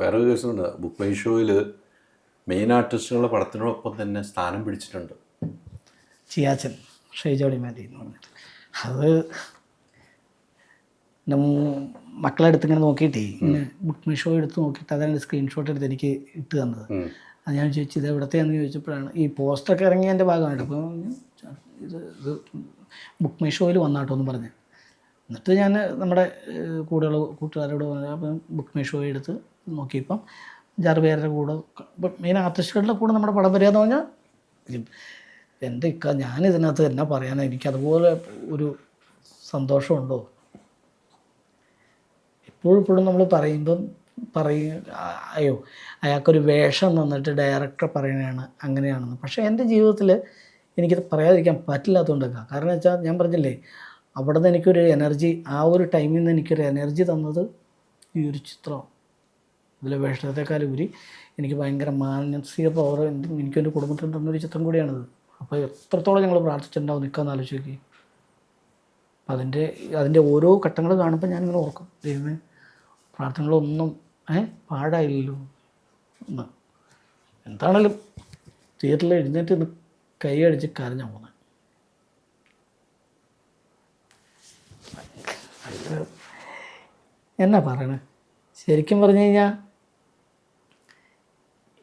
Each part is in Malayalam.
വേറൊരു കേസുണ്ട്. ബുക്ക് മൈ ഷോയിൽ മെയിൻ ആർട്ടിസ്റ്റുകളുടെ പടത്തിനോടൊപ്പം തന്നെ സ്ഥാനം പിടിച്ചിട്ടുണ്ട്. ചിയാച്ചൻ ഷെയ്ജോടി മാറ്റി എന്ന് പറഞ്ഞിട്ട്. അത് മക്കളെടുത്ത് മക്കളെ അടുത്ത് ഇങ്ങനെ നോക്കിയിട്ടേ ഇങ്ങനെ ബുക്ക് മൈ ഷോ എടുത്ത് നോക്കിയിട്ട് അതാണ് സ്ക്രീൻഷോട്ട് എടുത്ത് എനിക്ക് ഇട്ട് തന്നത്. അത് ഞാൻ ചോദിച്ചു ഇത് എവിടത്തെയാണെന്ന് ചോദിച്ചപ്പോഴാണ് ഈ പോസ്റ്ററൊക്കെ ഇറങ്ങിയതിന്റെ ഭാഗമായിട്ട്. അപ്പോൾ ഇത് ഇത് ബുക്ക് മൈ ഷോയിൽ വന്നാട്ടോ എന്ന് പറഞ്ഞു. എന്നിട്ട് ഞാൻ നമ്മുടെ കൂടെയുള്ള കൂട്ടുകാരോട് പറഞ്ഞു അപ്പം ബുക്ക് മൈ ഷോ എടുത്ത് നോക്കിയപ്പം പേരുടെ കൂടെ മെയിൻ ആർട്ടിസ്റ്റുകളുടെ കൂടെ നമ്മുടെ പടം വരിക എന്ന് പറഞ്ഞാൽ എന്റെ ഇക്ക ഞാനിതിനകത്ത് എന്നാ പറയാനാണ് എനിക്കതുപോലെ ഒരു സന്തോഷമുണ്ടോ? ഇപ്പോഴും നമ്മൾ പറയുമ്പം പറയും അയ്യോ അയാൾക്കൊരു വേഷം തന്നിട്ട് ഡയറക്ടർ പറയണതാണ് അങ്ങനെയാണെന്ന്. പക്ഷേ എന്റെ ജീവിതത്തിൽ എനിക്കത് പറയാതിരിക്കാൻ പറ്റില്ലാത്തതുകൊണ്ടൊക്കെ. കാരണം വെച്ചാൽ ഞാൻ പറഞ്ഞില്ലേ അവിടെ നിന്ന് എനിക്കൊരു എനർജി ആ ഒരു ടൈമിൽ നിന്ന് എനിക്കൊരു എനർജി തന്നത് ഈ ഒരു ചിത്രം. ഇതിലെ വേഷത്തെക്കാൾ ഉപരി എനിക്ക് ഭയങ്കര മാനസിക പവർ എനിക്കെന്റെ കുടുംബത്തിന് തന്നൊരു ചിത്രം കൂടിയാണിത്. അപ്പോൾ എത്രത്തോളം ഞങ്ങൾ പ്രാർത്ഥിച്ചിട്ടുണ്ടാവും നിൽക്കാമെന്ന് ആലോചിച്ച് അപ്പം അതിന്റെ അതിന്റെ ഓരോ ഘട്ടങ്ങൾ കാണുമ്പോൾ ഞാനിങ്ങനെ ഓർക്കും. ദൈവമേ പ്രാർത്ഥനകളൊന്നും ഏ പാടായില്ലല്ലോ എന്താണേലും തിയേറ്ററിൽ എഴുന്നേറ്റ് കൈ അടിച്ച് കരഞ്ഞ പോകുന്നത് എന്നാ പറയണ? ശരിക്കും പറഞ്ഞു കഴിഞ്ഞാൽ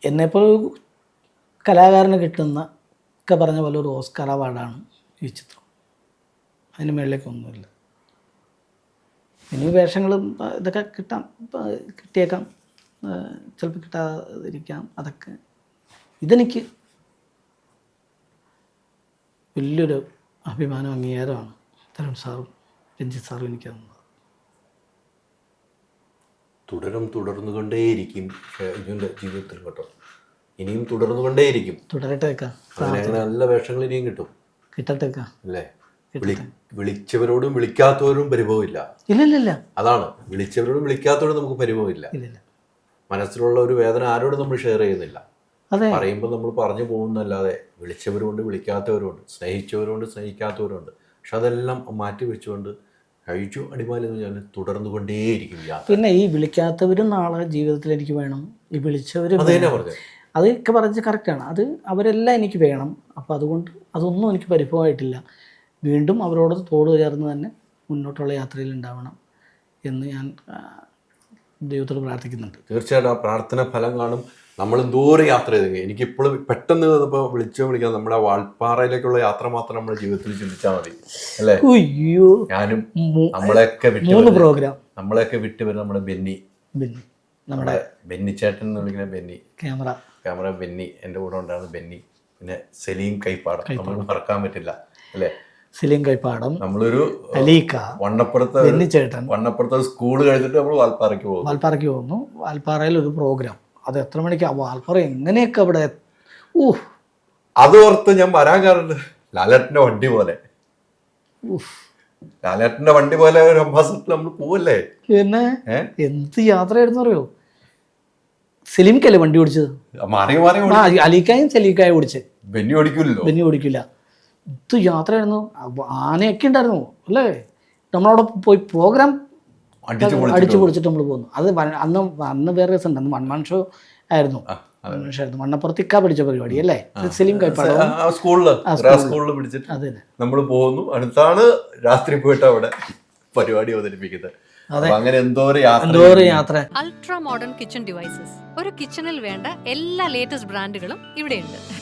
എന്നെപ്പോൾ കലാകാരന് കിട്ടുന്ന ഒക്കെ പറഞ്ഞ പോലെ ഒരു ഓസ്കാർ അവാർഡാണ് ഈ ചിത്രം. അതിന് മേളിലേക്കൊന്നുമില്ല. ഇനി വേഷങ്ങളും ഇതൊക്കെ കിട്ടാം കിട്ടിയേക്കാം. ചിലപ്പോൾ കിട്ടാതിരിക്കാം അതൊക്കെ. ഇതെനിക്ക് വലിയൊരു അഭിമാനം അംഗീകാരമാണ് തരുൺ സാറും. രഞ്ജിത്ത് സാറും എനിക്ക് തന്നത് തുടരും തുടർന്നു കൊണ്ടേയിരിക്കും ജീവിതത്തിൽ കേട്ടോ. ഇനിയും തുടർന്നുകൊണ്ടേയിരിക്കും. തുടരട്ടേക്കാം അങ്ങനെ അങ്ങനെ നല്ല വേഷങ്ങൾ ഇനിയും കിട്ടും. കിട്ടട്ടേക്കാം അല്ലേ? വിളിച്ചവരോടും വിളിക്കാത്തവരും പരിഭവമില്ല. ഇല്ല അതാണ്. വിളിച്ചവരോടും വിളിക്കാത്തവരോടും നമുക്ക് പരിഭവമില്ല. മനസ്സിലുള്ള ഒരു വേദന ആരോടും നമ്മൾ ഷെയർ ചെയ്യുന്നില്ല. പറയുമ്പോൾ നമ്മൾ പറഞ്ഞു പോകുന്നല്ലാതെ വിളിച്ചവരുമുണ്ട് വിളിക്കാത്തവരുമുണ്ട് സ്നേഹിച്ചവരുമുണ്ട് സ്നേഹിക്കാത്തവരുമുണ്ട് പക്ഷെ അതെല്ലാം മാറ്റി വെച്ചുകൊണ്ട് കഴിച്ചു അടിമാലി എന്ന് ഞാൻ തുടർന്നു കൊണ്ടേയിരിക്കും പിന്നെ ഈ വിളിക്കാത്തവരും നാളെ ജീവിതത്തിൽ എനിക്ക് വേണം. ഈ പറഞ്ഞത് അതൊക്കെ പറഞ്ഞത് കറക്റ്റാണ് അത് അവരെല്ലാം എനിക്ക് വേണം. അപ്പോൾ അതുകൊണ്ട് അതൊന്നും എനിക്ക് പരിഭവമായിട്ടില്ല. വീണ്ടും അവരോട് തോട് ചേർന്ന് തന്നെ മുന്നോട്ടുള്ള യാത്രയിൽ ഉണ്ടാവണം എന്ന് ഞാൻ ദൈവത്തോട് പ്രാർത്ഥിക്കുന്നുണ്ട്. തീർച്ചയായിട്ടും ആ പ്രാർത്ഥന ഫലം കാണും. നമ്മൾ ദൂരെ യാത്ര ചെയ്തെങ്കിൽ എനിക്ക് ഇപ്പോഴും പെട്ടെന്ന് ഇപ്പോൾ വിളിച്ചോ വിളിക്കാം നമ്മുടെ വാൾപ്പാറയിലേക്കുള്ള യാത്ര മാത്രം നമ്മുടെ ജീവിതത്തിൽ ചിന്തിച്ചാൽ മതി. അല്ലേ? അയ്യോ. ഞാനും നമ്മളെയൊക്കെ വിട്ടു പ്രോഗ്രാം. നമ്മളെയൊക്കെ വിട്ടു വരുന്ന നമ്മുടെ ബെന്നി. ബെന്നി. നമ്മുടെ നമ്മുടെ ബെന്നി ചേട്ടൻ എന്ന് വിളിക്കുന്ന ബെന്നി. ക്യാമറ. ക്യാമറ ബെന്നി. എന്റെ കൂടെ ഉണ്ടായിരുന്ന ബെന്നി. പിന്നെ സലീം കൈപ്പാടം. നമ്മൾ മറക്കാൻ പറ്റില്ല. അല്ലേ? സലീം കൈപ്പാടം നമ്മളൊരു അലീക്ക വണ്ണപ്പുറത്ത് ബെന്നി ചേട്ടൻ വണ്ണപ്പുറത്ത് സ്കൂൾ കഴിഞ്ഞിട്ട് നമ്മൾ വാൽപ്പാറയ്ക്ക് പോകും. വാൽപ്പാറയ്ക്ക് പോകുന്നു. വാൽപ്പാറയിൽ ഒരു പ്രോഗ്രാം. അത് എത്ര മണിക്ക് വാൽപ്പാറ എങ്ങനെയൊക്കെ അവിടെ ഊഹ്. അത് ഓർത്ത് ഞാൻ വരാൻ കാരണം ലാലേട്ടന്റെ വണ്ടി പോലെ. ഊഹ്. ലാലേട്ടന്റെ വണ്ടി പോലെ ഒരു അംബാസഡർ നമ്മൾ പോവല്ലേ? പിന്നെ? എന്ത് യാത്രയായിരുന്നു അറിയോ? സെലിമിക്കല്ലേ വണ്ടി ഓടിച്ചത്? മാറി മാറി അലീക്കായും സലീക്കായും ഓടിച്ച്. ബെന്നി ഓടിക്കില്ലല്ലോ ബെന്നി ഓടിക്കില്ല. എന്ത് യാത്രയായിരുന്നു. ആനയൊക്കെ ഉണ്ടായിരുന്നു അല്ലേ? നമ്മളവിടെ പോയി പ്രോഗ്രാം അടിച്ചു പൊളിച്ചു അടിച്ചു പൊളിച്ചിട്ട് നമ്മൾ പോകുന്നു. അത് അന്ന് അന്ന് വേറെ രസം ഉണ്ട് അന്ന് വൺ മാൻ ഷോ ആയിരുന്നു. ആയിരുന്നു. മണ്ണപ്പുറത്ത് ഇക്കാ പിടിച്ച പരിപാടി അല്ലേ? സെലിം സ്കൂളിൽ സ്കൂളിൽ പിടിച്ചിട്ട് നമ്മൾ പോകുന്നു. അടുത്താണ് രാത്രി പോയിട്ട് അവിടെ പരിപാടി അവതരിപ്പിക്കുന്നത്. അങ്ങനെ എന്തോരം യാത്ര അൾട്രാ മോഡേൺ കിച്ചൺ ഡിവൈസസ് ഒരു കിച്ചണിൽ വേണ്ട എല്ലാ ലേറ്റസ്റ്റ് ബ്രാൻഡുകളും ഇവിടെയുണ്ട്.